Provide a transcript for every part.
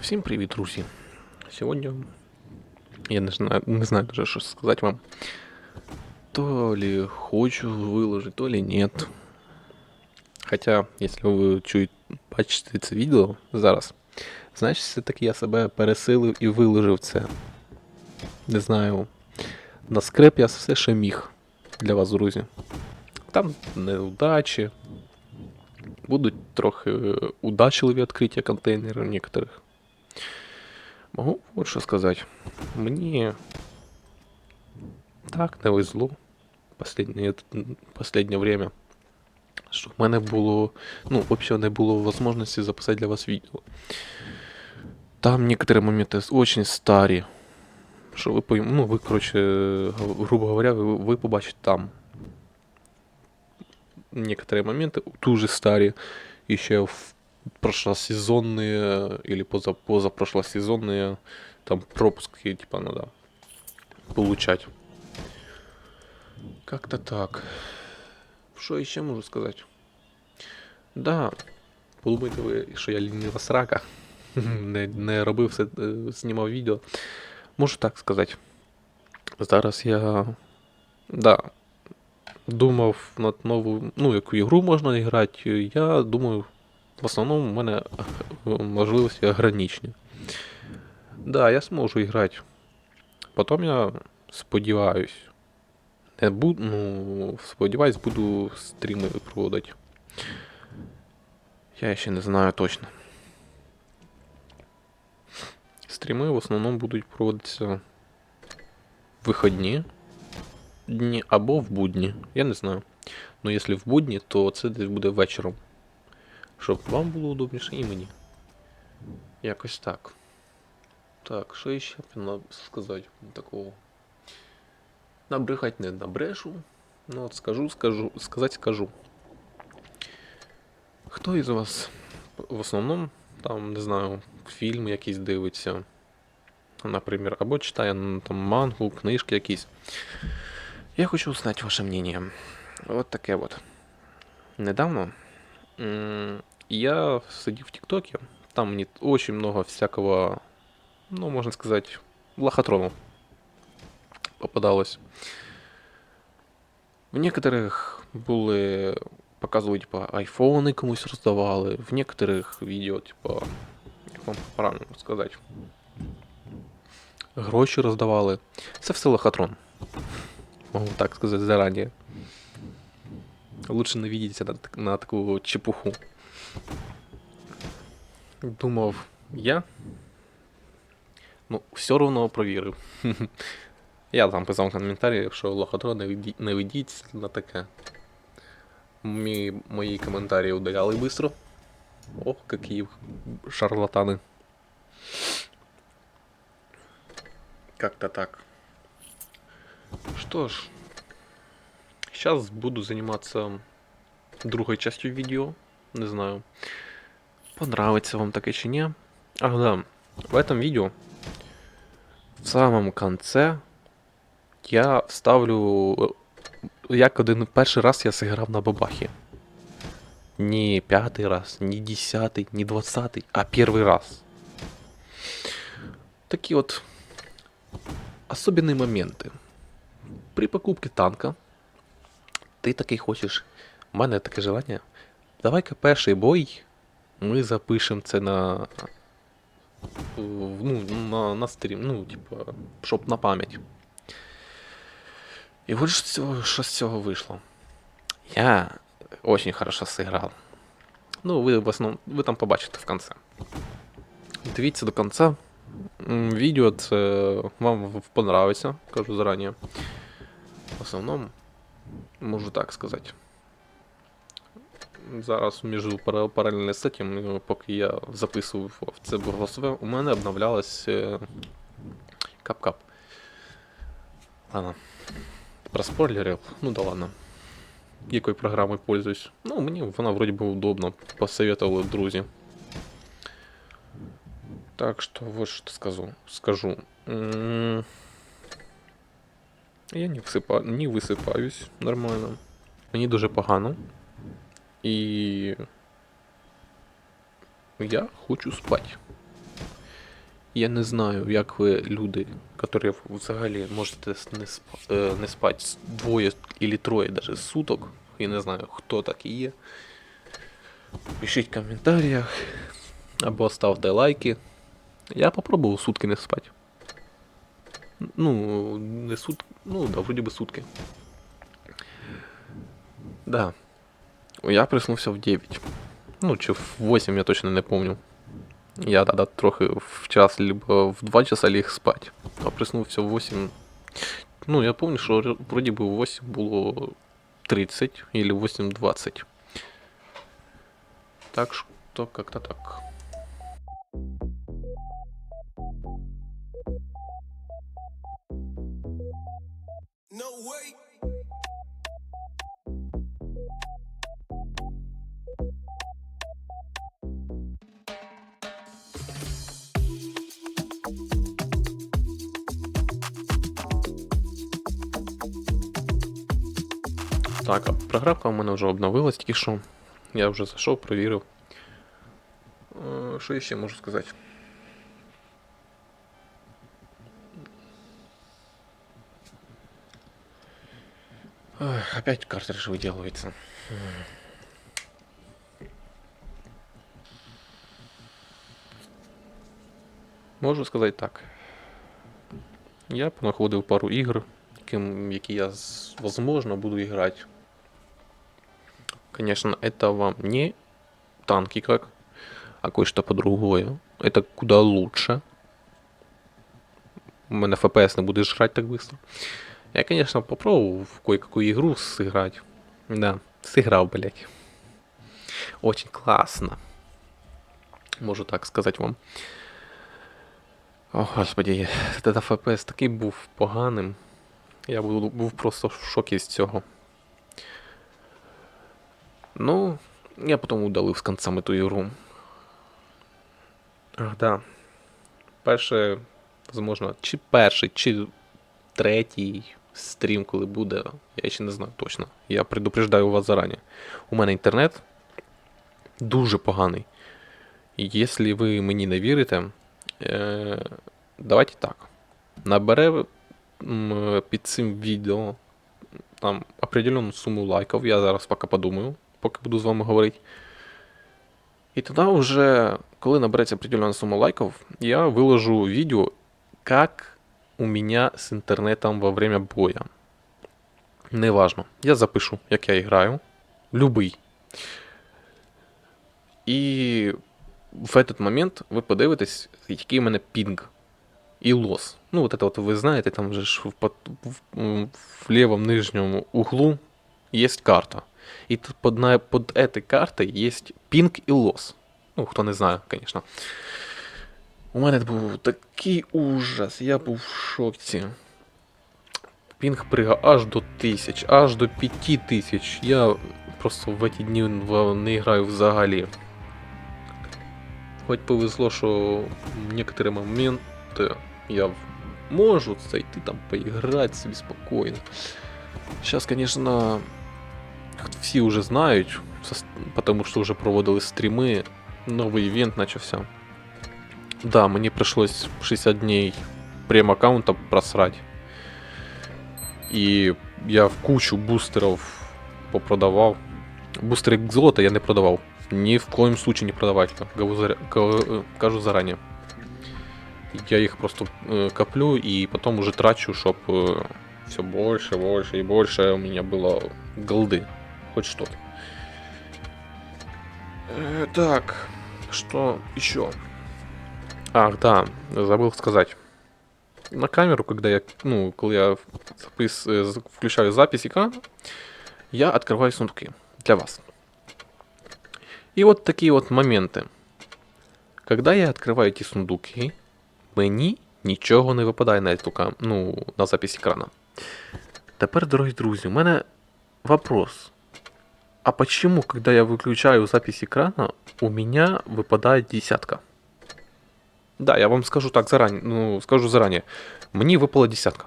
Всім привіт, друзі. Сьогодні я не знаю, не знаю даже, що сказати вам. То ли хочу выложить, то ли нет. Хоча, якщо ви чуєте, бачите це відео зараз, значить все-таки я себе пересилив і виложив це. Не знаю. На скреп я все ще міг для вас, друзі. Там неудачі. Будуть трохи е, удачливі відкриття контейнерів некоторих. Могу вот що сказати. Мені так не везло последнє, последнє время. Що в мене було. Ну, взагалі не було можливості записати для вас відео. Там некоторые моменти очень старі. Що ви. Ну, ви, коротше, грубо говоря, ви, ви побачите там. Некоторые моменты дуже старі. І ще в прошлосезонные или поза, позапрошлосезонные там пропуски типа надо получать. Как-то так. Що ще можу сказати? Да, подумайте ви, що я лінива срака. не, не робив все, е, знімав відео. Можу так сказати. Зараз я. Да. Думав над нову, ну, яку ігру можна грати. Я думаю, в основному у мене е, можливості ограничені. Да, я зможу грати. Потім я сподіваюсь. Не буду, ну, сподіваюсь, буду стріми проводити. Я ще не знаю точно. Стріми в основному будуть проводитися в вихідні дні або в будні. Я не знаю. Ну, якщо в будні, то це десь буде вечором. Щоб вам було удобніше і мені. Якось так. Так, що ще б сказати такого? Набрехать не набрешу. Ну от скажу, скажу, сказати скажу. Хто із вас в основному, там, не знаю, фільми якісь дивиться, наприклад, або читає ну, там мангу, книжки якісь. Я хочу узнать ваше мнение. Вот таке вот. Недавно я сидів в ТикТоке, там мне очень много всякого, ну, можно сказать, лохотронов попадалось. В некоторых були показували, типа, айфони комусь роздавали, в некоторых відео, типа, як вам правильно сказати, гроші роздавали. Це все лохотрон. Могу так сказать заранее. Лучше не видите на, на такую чепуху. Думав я. Ну, все одно провірив. Я там писав в коментарі, що лохотро не, не ведіть на таке. Мі, мої коментарі удаляли быстро. Ох, какие шарлатаны. Как-то так. Что ж, сейчас буду заниматься другой частью видео. Не знаю, понравится вам так чи не. Ах да, в этом видео в самом конце я вставлю, як один перший раз я зіграв на бабахі. Не пятый раз, не десятый, не двадцатый, а первый раз. Такие вот особенные моменты. При покупці танка ти такий хочеш. У мене таке желання. Давай-ка перший бой. Ми запишемо це на. Ну, на, на стрім, ну, типа, щоб на пам'ять. І от що з цього вийшло. Я очень хорошо сыграл. Ну, ви в основному, ви там побачите в конце. Дивіться до конца. Відео це вам понравиться, кажу зарані. В основному, можу так сказати. Зараз між паралельно з цим, поки я записував це голосове, у мене обновлялась е, кап-кап. Ладно. Про спойлерів, ну да ладно. Якою програмою пользуюсь. Ну, мені вона вроді би удобно. Посоветовали друзі. Так що, вот що скажу. Скажу. Я не висипа... не висипаюсь нормально. Мені дуже погано. І я хочу спати. Я не знаю, як ви, люди, які взагалі можете не, сп... е, не спати двоє или троє даже суток. Я не знаю, хто так і є. Пишіть в коментарях або ставте лайки. Я попробував сутки не спати. Ну, не сутки. Ну, да, вроді би сутки. Да. Я проснувся в 9. Ну, чи в 8, я точно не помню. Я тогда трохи в час, либо в 2 часа ліг спать. А проснувся в 8. Ну, я помню, що р- вроді би в 8 було 30 или 8.20. Так что как-то так. No way. Так, а програмка у мене вже обновилась тільки що. Я вже зайшов, провірив. Що я ще можу сказати? Ой, опять картридж выделывается. Можу сказати так. Я понаходив пару ігр, які я, возможно, буду играть. Конечно, это вам не танки как, а кое-что по-другое. Это куда лучше. У мене FPS не буде жрать так быстро. Я, конечно, попробовал в кое-какую игру сыграть. Да, сыграл, блядь. Очень классно. Можу так сказати вам. О, господи, этот FPS такий був поганим. Я був, був просто в шокі з цього. Ну, я потім удалив з концами ту ігру. Ах, да. Перше, возможно, чи перший, чи третій стрім, коли буде, я ще не знаю точно. Я предупреждаю вас зарані. У мене інтернет дуже поганий. І якщо ви мені не вірите, е, давайте так. Набере під цим відео там определенну суму лайків. Я зараз поки подумаю, поки буду з вами говорити. І тоді вже, коли набереться определенна сума лайків, я виложу відео, як у меня с интернетом во время боя. Неважно. Я запишу, як я граю. Любий. І в этот момент ви подивитесь, який у мене пінг і лос. Ну, вот это вот ви знаєте, там же ж в, под- в, м, в левом нижнем углу есть карта. І тут под, на, под этой картой есть пінг і лос. Ну, хто не знає, звісно. У мене був такий ужас, я був в шоці. Пінг пригав аж до тисяч, аж до п'яти тисяч. Я просто в ці дні не граю взагалі. Хоч повезло, що в некоторі моменти я можу зайти там поіграти собі спокійно. Зараз, звісно, всі вже знають, тому що вже проводили стріми, новий івент почався. Да, мне пришлось 60 дней прем-аккаунта просрать. И я в кучу бустеров попродавал. Бустеры золота я не продавал. Ни в коем случае не продавать. Э, Кажу заранее. Я их просто э, коплю и потом уже трачу, чтобы все больше, больше и больше у меня было голды. Хоть что-то. Э, так, что еще? Ах, да, забыл сказать. На камеру, когда я, ну, когда я запис, э, з- включаю запись экрана, я открываю сундуки для вас. И вот такие вот моменты. Когда я открываю эти сундуки, мені нічого не випадає на, эту кам... ну, на запись екрана. Тепер, дорогі друзі, у мене вопрос. А почему, когда я выключаю запись экрана, у меня выпадает десятка? Да, я вам скажу так заранее, ну, скажу заранее. Мне выпала десятка.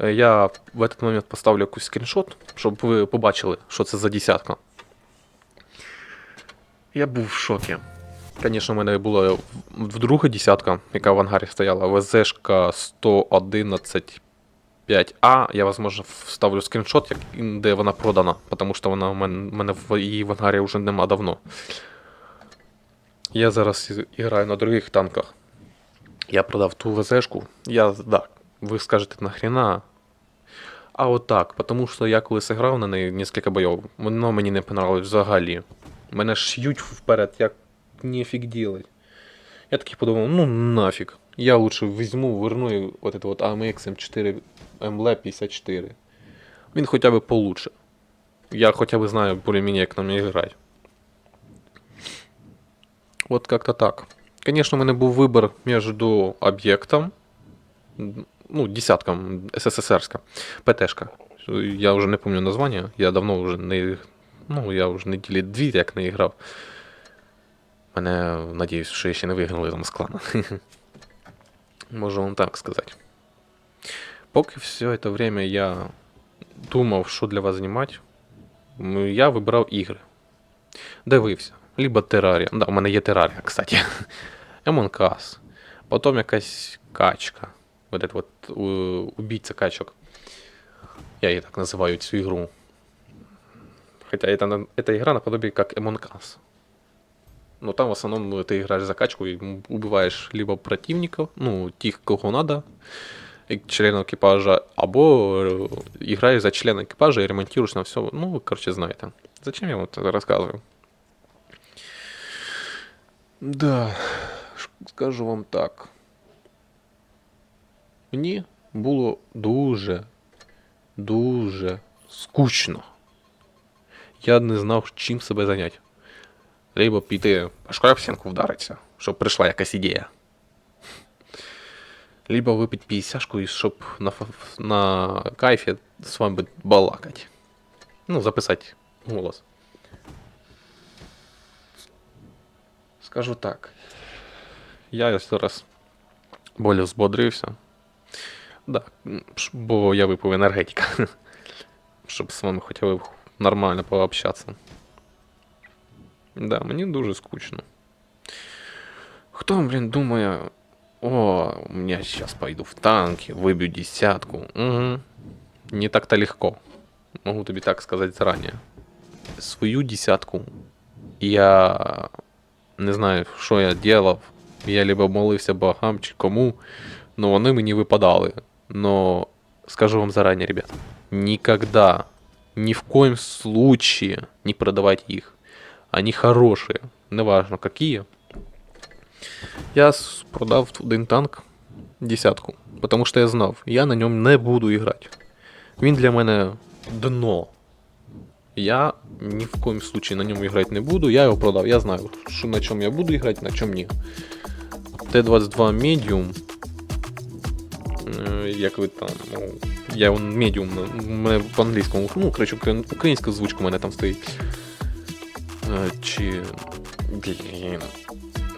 Е, Я в этот момент поставлю якийсь скріншот, щоб ви побачили, що це за десятка. Я був в шокі. Звісно, в мене була вдруга десятка, яка в ангарі стояла, ВЗшка 111 5А. Я, возможно, вставлю скріншот, де вона продана, тому що вона в мене, в мене її в ангарі вже нема давно. Я зараз граю на других танках. Я продав ту ВЗшку. Я, да, ви скажете нахрена. А от так, тому що я колись грав на неї кілька бойов, воно мені не понравилось взагалі. Мене ш'ють вперед, як нефіг делать. Я такий подумав, ну нафіг. Я лучше візьму, верну от это вот AMX M4 ML 54. Він хоча б получше. Я хоча б знаю более-менее, як на ній грати. От как-то так. Конечно, у мене був вибір між об'єктом, ну, десятком СССРська, ПТшка. Я вже не пам'ятаю названня, я давно вже не. Ну, я вже неділі дві як не грав. Мене, надіюсь, що ще не вигнали там з клана. Можу вам так сказати. Поки все це время я думав, що для вас знімати, м, я вибирав ігри. Дивився. Либо Террарія. Да, у мене є Террарія, кстати. Among Us. Потім якась качка. Вот это вот у- убийца качок. Я її так називаю цю ігру. Хотя это, на- эта игра наподобие как Among Us. Но там в основном ну, ты играешь за качку и м, убиваешь либо противников, ну, тих, кого надо, и членов экипажа, або э, играешь за члена экипажа и ремонтируешь на все. Ну, вы, короче, знаете. Зачем я вам это рассказываю? Да, ш- скажу вам так. Мені було дуже, дуже скучно. Я не знав, чим себе зайняти. Либо піти башкою об стінку вдаритися, щоб прийшла якась ідея. Либо випити п'ятдесятку, і щоб на, ф- на кайфі з вами балакати. Ну, записати голос. Скажу так. Я зараз более взбодрився. Да, м, ш- бо я випив енергетика. Щоб з вами хоча б нормально пообщатися. Да, мені дуже скучно. Хто, блін, думає, о, у меня сейчас пойду в танки, выбью десятку. Угу. Не так-то легко. Могу тобі так сказати заранее. Свою десятку я не знаю, що я делав. Я либо молився богам чи кому, но вони мені випадали. Но скажу вам заранее, ребят, никогда, ни в коем случае не продавать их. Они хорошие, неважно какие. Я продав один танк десятку, потому що я знав, я на ньому не буду грати. Він для мене дно. Я ні в коем случае на ньому грати не буду, я його продав, я знаю, що на чому я буду грати, на чому ні. Т-22 Medium. Е, Як ви там. Ну, я у мене в англійському, ну, коротше, українська звучка у мене там стоїть. Е, Чи. Блін.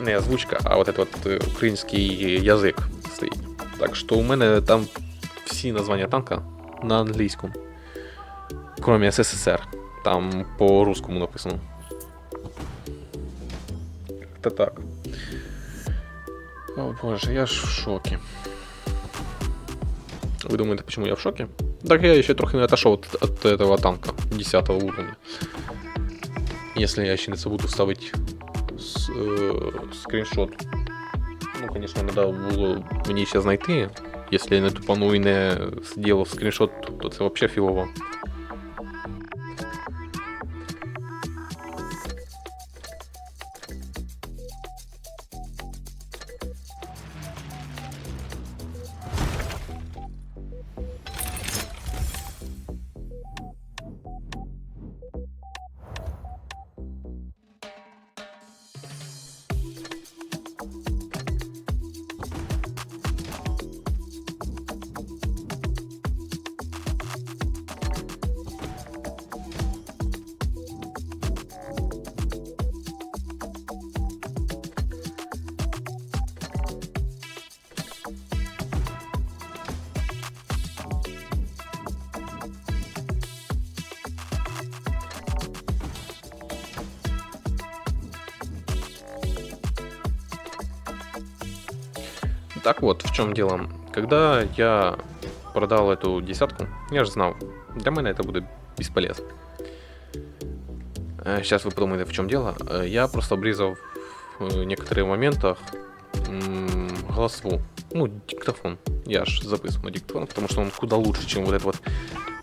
Не озвучка, а от этот от е, український язик стоїть. Так що у мене там всі названня танка на англійському. Кроме СССР. Там по-русскому написано. Это так. О боже, я ж в шоке. Вы думаете, почему я в шоке? Так я еще трохи не отошел от, от этого танка 10 уровня. Если я еще не забуду ставить с, э, скріншот. Ну, конечно, надо було мені ще знайти. Якщо я не тупану і не зробив скріншот, то це взагалі фігово. Так вот, в чем дело. Когда я продал эту десятку, я же знал, для меня это будет бесполезно. Сейчас вы подумаете, в чем дело. Э, Я просто обрезал в некоторых моментах м, голосову. Ну, диктофон. Я ж записываю на диктофон, потому что он куда лучше, чем вот эта вот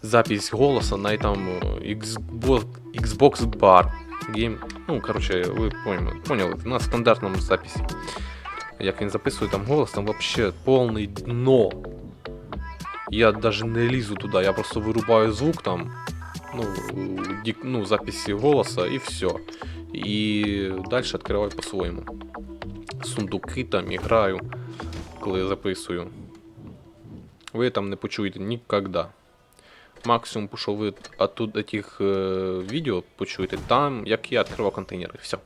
запись голоса на этом э, Xbox, Xbox Bar. Game. Ну, короче, ви поняли, поняли, на стандартному записі Як він записує там голос, там вообще повний дно. Я даже не лізу туди, я просто вирубаю звук там, ну, дик, ну записи голоса і все. І далі відкриваю по-своєму. Сундуки там і граю, коли записую. Ви там не почуєте ніколи. Максимум, що ви оттуда тих е, відео почуєте там, як я відкривав контейнери. Все.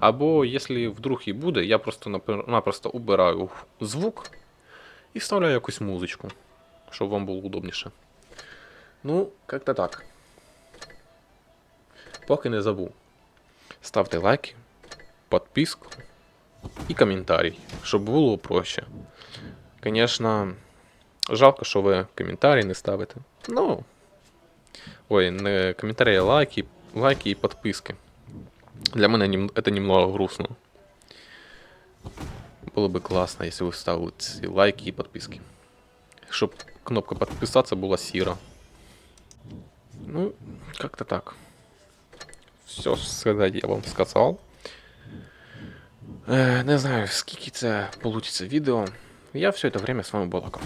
Або якщо вдруг і буде, я просто-напросто убираю звук і вставляю якусь музичку, щоб вам було удобніше. Ну, як-то так. Поки не забув. Ставте лайки, підписку і коментарій, щоб було проще. Звісно, жалко, що ви коментарі не ставите. Ну. Ой, не коментарі, а лайки, лайки і підписки. Для мене нем- это немного грустно. Было бы классно, если вы ставили ці лайки и подписки. Чтоб кнопка подписаться была сира. Ну, как-то так. Все сказать я вам сказал. Е, не знаю, скільки це получится відео. Я все это время с вами балакав.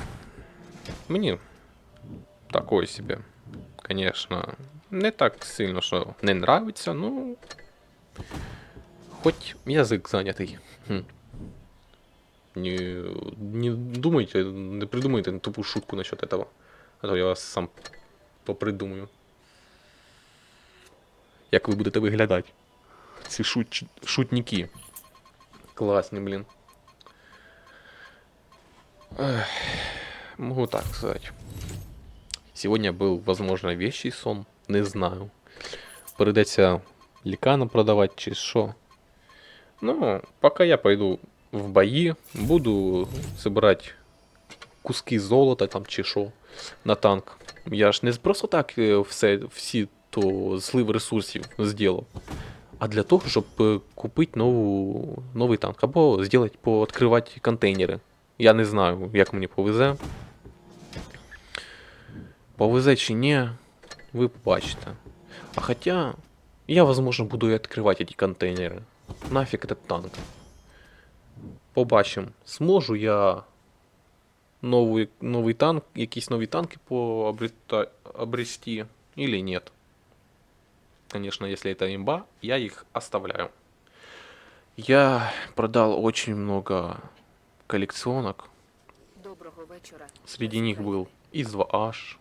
Мені такое себе, конечно, не так сильно, що не нравится, ну. Хоть язык занятый. Хм. Не, не думайте, не придумайте тупую шутку насчет этого. А то я вас сам попридумаю. Як ви будете виглядати? Ці шут... шутники. Класні, блін. Эх, могу так сказать. Сегодня был, возможно, вещий сон. Не знаю. Придеться лікана продавати чи що. Ну, поки я пойду в бої, буду збирати куски золота там чи що на танк. Я ж не просто так е, все, всі то злив ресурсів зробив. А для того, щоб е, купити нову, новий танк. Або зробити, пооткривати контейнери. Я не знаю, як мені повезе. Повезе чи ні, ви побачите. А хотя, я, возможно, буду и открывать эти контейнеры. Нафиг этот танк. Побачим, зможу я новий, новий танк, якісь нові танки пообрета, обрести или нет. Конечно, если это имба, я их оставляю. Я продал очень много коллекционок. Доброго вечора. Среди них был ИС-2H,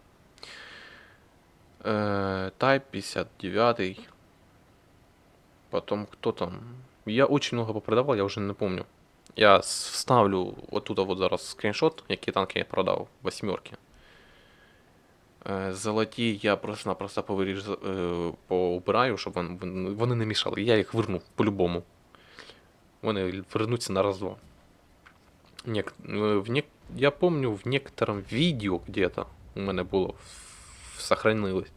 э, Type 59, потом кто там. Я очень много попродавал, я уже не помню. Я вставлю вот тут вот зараз скріншот, які танки я продав, восьмерки. Е, Золоті я просто-напросто повиріж, е, поубираю, щоб вони, не мішали. Я їх верну по-любому. Вони вернуться на раз-два. Э. Я помню в некотором видео где-то у мене було сохранилось,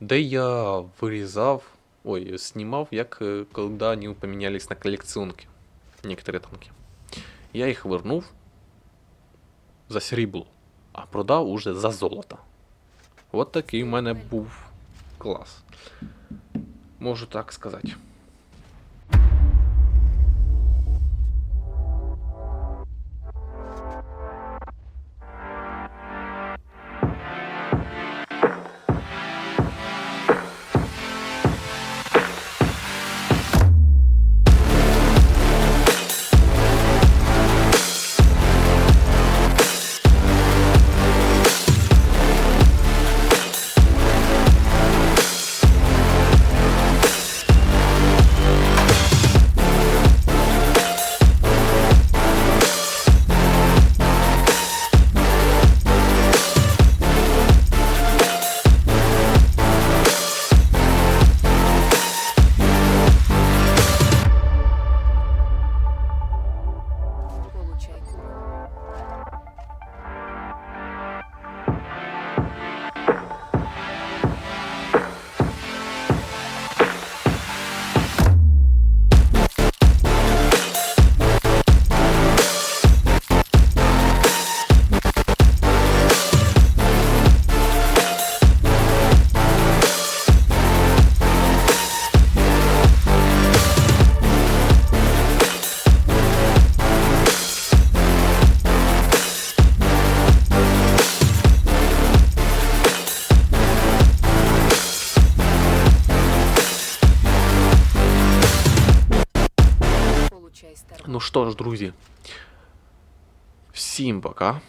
де я вирізав, ой, снимал, як когда коли вони помінялись на колекціонки. некоторые танки. Я їх вернув за срібло, а продав уже за золото. От такий у мене був клас. Можу так сказати. Що ж, друзі, всім пока.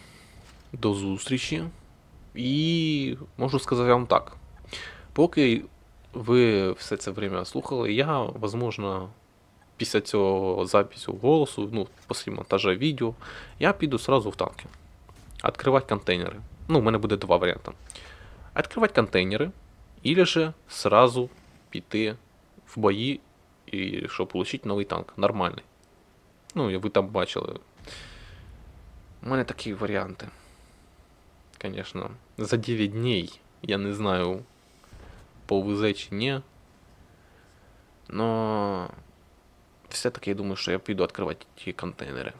До зустрічі. І можу сказати вам так. Поки ви все це время слухали, я, возможно, після цього запису голосу, ну, після монтажа відео, я піду сразу в танки. Открывать контейнери. Ну, у мене буде два варіанти. Открывать контейнери, или же сразу піти в бої, і щоб отримати новий танк. Нормальний. Ну, і ви там бачили. У мене такі варіанти. Конечно, за 9 дней я не знаю, повезе чи ні. Но все-таки я думаю, що я піду відкривати ті контейнери.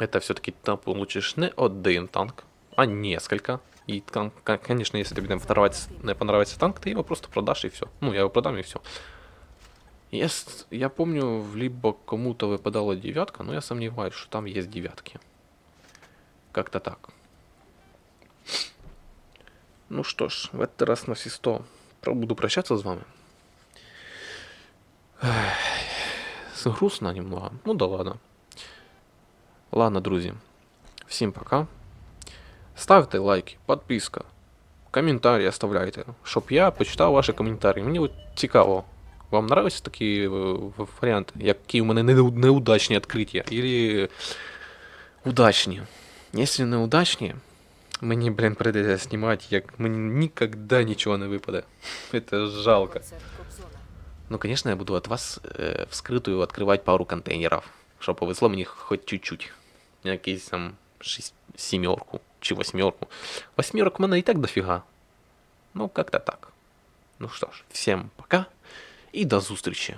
Это все-таки там получишь не один танк, а несколько. И, кон- кон- конечно, если тебе не понравится, не понравится танк, ты его просто продашь и все. Ну, я его продам и все. Я, с- я помню, в либо кому-то выпадала девятка, но я сомневаюсь, что там есть девятки. Как-то так. Ну что ж, в этот раз на все 100 про- буду прощаться с вами. Эх, Грустно немного. Ну да ладно. Ладно, друзі. Всім пока. Ставте лайки, підписка, коментарі оставляйте, щоб я почитав ваші коментарі. Мені от цікаво, вам нравятся такі е, в- варіанти, які у мене неу- неудачні відкриття, или удачні. Якщо неудачні, мені, блін, прийдеться знімати, як мені ніколи нічого не випаде. Це жалко. Оце Кобзона. Ну, конечно, я буду от вас э, вскрытую открывать пару контейнеров, чтобы повезло мне хоть чуть-чуть. Якийсь там шесть, семерку чи восьмерку. Восьмерок у мене і так дофіга. Ну, как-то так. Ну что ж, всем пока и до зустрічі.